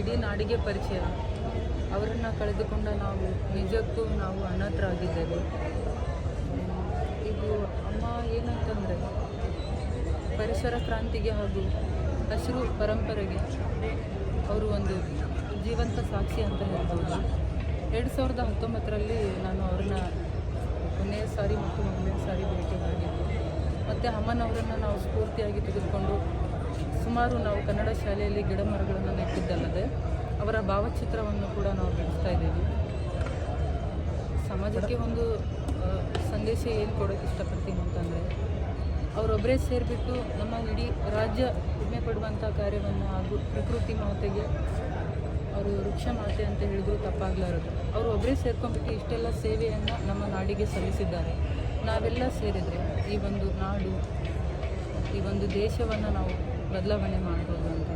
ಇಡೀ ನಾಡಿಗೆ ಪರಿಚಯ. ಅವರನ್ನು ಕಳೆದುಕೊಂಡ ನಾವು ನಿಜಕ್ಕೂ ನಾವು ಅನಾಥರಾಗಿದ್ದೇವೆ ಇದು ಅಮ್ಮ ಏನಂತಂದರೆ, ಪರಿಸರ ಕ್ರಾಂತಿಗೆ ಹಾಗೂ ಹಸಿರು ಪರಂಪರೆಗೆ ಅವರು ಒಂದು ಜೀವಂತ ಸಾಕ್ಷಿ ಅಂತ ಹೇಳ್ಬೋದು. ಎರಡು ಸಾವಿರದ ಹತ್ತೊಂಬತ್ತರಲ್ಲಿ ನಾನು ಅವ್ರನ್ನ ಕೊನೆಯ ಸಾರಿ ಮತ್ತು ಮೊದಲನೇ ಸಾರಿ ಭೇಟಿ ಮಾಡಿದ್ದೆ. ಮತ್ತು ಅಮ್ಮನವರನ್ನು ನಾವು ಸ್ಫೂರ್ತಿಯಾಗಿ ತೆಗೆದುಕೊಂಡು ಸುಮಾರು ನಾವು ಕನ್ನಡ ಶಾಲೆಯಲ್ಲಿ ಗಿಡ ಭಾವಚಿತ್ರವನ್ನು ಕೂಡ ನಾವು ಬಿಡಿಸ್ತಾ ಇದ್ದೀವಿ. ಸಮಾಜಕ್ಕೆ ಒಂದು ಸಂದೇಶ ಏನು ಕೊಡೋಕ್ಕೆ ಇಷ್ಟಪಡ್ತೀನಿ ಅಂತಂದರೆ ಅವರೊಬ್ಬರೇ ಸೇರಿಬಿಟ್ಟು ನಮ್ಮ ಇಡೀ ರಾಜ್ಯ ಹೆಮ್ಮೆ ಪಡುವಂಥ ಕಾರ್ಯವನ್ನು ಹಾಗೂ ಪ್ರಕೃತಿ ಮಾತೆಗೆ ಅವರು ವೃಕ್ಷ ಮಾತೆ ಅಂತ ಹೇಳಿದ್ರು ತಪ್ಪಾಗಲಾರದು. ಅವರು ಒಬ್ಬರೇ ಸೇರ್ಕೊಂಡ್ಬಿಟ್ಟು ಇಷ್ಟೆಲ್ಲ ಸೇವೆಯನ್ನು ನಮ್ಮ ನಾಡಿಗೆ ಸಲ್ಲಿಸಿದ್ದಾರೆ. ನಾವೆಲ್ಲ ಸೇರಿದರೆ ಈ ಒಂದು ನಾಡು, ಈ ಒಂದು ದೇಶವನ್ನು ನಾವು ಬದಲಾವಣೆ ಮಾಡ್ಬೋದು ಅಂತ.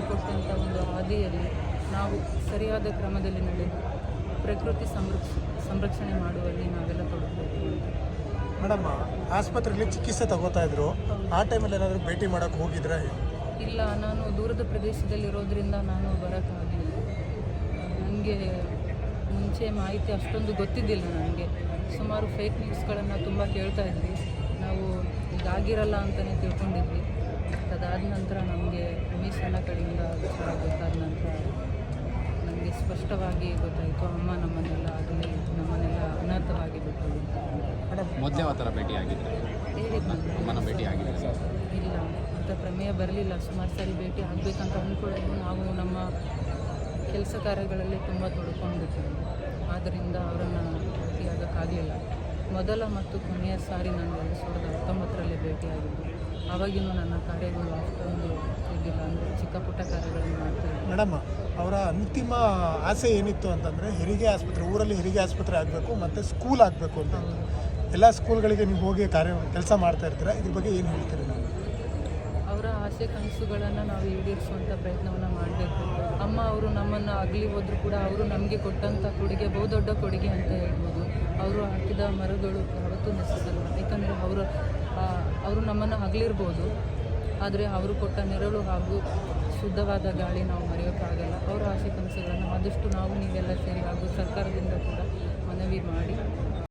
ಅವರು ಹಾಕಿಕೊಟ್ಟಂಥ ಒಂದು ಹಾದಿಯಲ್ಲಿ ನಾವು ಸರಿಯಾದ ಕ್ರಮದಲ್ಲಿ ನಡೆದು ಪ್ರಕೃತಿ ಸಂರಕ್ಷ ಸಂರಕ್ಷಣೆ ಮಾಡುವಲ್ಲಿ ನಾವೆಲ್ಲ ತೊಡಗಬೇಕು ಮೇಡಮ್ ಆಸ್ಪತ್ರೆಯಲ್ಲಿ ಚಿಕಿತ್ಸೆ ತಗೋತಾ ಇದ್ರು. ಆ ಟೈಮಲ್ಲಿ ಏನಾದರೂ ಭೇಟಿ ಮಾಡೋಕೆ ಹೋಗಿದ್ರೆ? ಇಲ್ಲ ನಾನು ದೂರದ ಪ್ರದೇಶದಲ್ಲಿರೋದ್ರಿಂದ ನಾನು ಬರೋಕ್ಕಾಗಲಿಲ್ಲ ನನಗೆ ಮುಂಚೆ ಮಾಹಿತಿ ಅಷ್ಟೊಂದು ಗೊತ್ತಿದ್ದಿಲ್ಲ ನನಗೆ. ಸುಮಾರು ಫೇಕ್ ನ್ಯೂಸ್ಗಳನ್ನು ತುಂಬ ಕೇಳ್ತಾ ಇದ್ವಿ. ನಾವು ಇದಾಗಿರಲ್ಲ ಅಂತಲೇ ತಿಳ್ಕೊಂಡಿದ್ವಿ. ಅದಾದ ನಂತರ ನಮಗೆ ಅಣ್ಣ ಕಡೆಯಿಂದ ಗೊತ್ತಾದ ನಂತರ ನನಗೆ ಸ್ಪಷ್ಟವಾಗಿ ಗೊತ್ತಾಯಿತು. ಅಮ್ಮ ನಮ್ಮನ್ನೆಲ್ಲ ಆಗಲಿ ನಮ್ಮನ್ನೆಲ್ಲ ಅನರ್ಥವಾಗಿ ಬಿಟ್ಟು ಮೊದಲೇ ಆ ಥರ ಭೇಟಿ ಆಗಿದೆ ಅಮ್ಮನ ಭೇಟಿ ಆಗಿದೆ ಇಲ್ಲ ಅಂತ ಪ್ರಮೇಯ ಬರಲಿಲ್ಲ. ಸುಮಾರು ಸಾರಿ ಭೇಟಿ ಆಗಬೇಕಂತ ಅಂದ್ಕೊಳ್ಳೋದು ನಾವು ನಮ್ಮ ಕೆಲಸ ಕಾರ್ಯಗಳಲ್ಲಿ ತುಂಬ ತೊಡ್ಕೊಂಡ್ಬಿಟ್ಟಿದ್ವಿ ಆದ್ದರಿಂದ ಅವರನ್ನು ಭೇಟಿಯಾಗೋಕ್ಕಾಗಲಿಲ್ಲ ಮೊದಲ ಮತ್ತು ಕೊನೆಯ ಸಾರಿ ನಾನು ಎರಡು ಸಾವಿರದ ಹತ್ತೊಂಬತ್ತರಲ್ಲಿ ಭೇಟಿಯಾಗಿದ್ದು ಆವಾಗಿನೂ ನನ್ನ ಕಾರ್ಯಗಳು ಅಷ್ಟೊಂದು ಚಿಕ್ಕ ಪುಟ್ಟ ಕಾರ್ಯಗಳನ್ನು ಮಾಡ್ತಾರೆ. ಮೇಡಮ್ ಅವರ ಅಂತಿಮ ಆಸೆ ಏನಿತ್ತು ಅಂತಂದರೆ ಹೆರಿಗೆ ಆಸ್ಪತ್ರೆ ಊರಲ್ಲಿ ಹೆರಿಗೆ ಆಸ್ಪತ್ರೆ ಆಗಬೇಕು ಮತ್ತು ಸ್ಕೂಲ್ ಆಗಬೇಕು ಅಂತ. ಎಲ್ಲ ಸ್ಕೂಲ್ಗಳಿಗೆ ನೀವು ಹೋಗಿ ಕಾರ್ಯ ಕೆಲಸ ಮಾಡ್ತಾ ಇರ್ತೀರಾ? ಇದ್ರ ಬಗ್ಗೆ ಏನು ಹೇಳ್ತೀರಿ ನೀವು ಅವರ ಆಸೆ ಕನಸುಗಳನ್ನು ನಾವು ಈಡೇರಿಸುವಂಥ ಪ್ರಯತ್ನವನ್ನು ಮಾಡಬೇಕು. ಅಮ್ಮ ಅವರು ನಮ್ಮನ್ನು ಅಗಲಿ ಹೋದರೂ ಕೂಡ ಅವರು ನಮಗೆ ಕೊಟ್ಟಂಥ ಕೊಡುಗೆ ಬಹುದೊಡ್ಡ ಕೊಡುಗೆ ಅಂತ ಹೇಳ್ಬೋದು. ಅವರು ಹಾಕಿದ ಮರಗಳು ಯಾವತ್ತೂ ನಶಿಸಲ್ಲ ಯಾಕಂದರೆ ಅವರು ಅವರು ನಮ್ಮನ್ನು ಅಗಲಿರ್ಬೋದು. ಆದರೆ ಅವರು ಕೊಟ್ಟ ನೆರಳು ಹಾಗೂ ಶುದ್ಧವಾದ ಗಾಳಿ ನಾವು ಮರೆಯೋಕ್ಕಾಗಲ್ಲ. ಅವರ ಆಸೆ ಕನಸುಗಳನ್ನು ಆದಷ್ಟು ನಾವು ನೀವೆಲ್ಲ ಸೇರಿ ಹಾಗೂ ಸರ್ಕಾರದಿಂದ ಕೂಡ ಮನವಿ ಮಾಡಿ.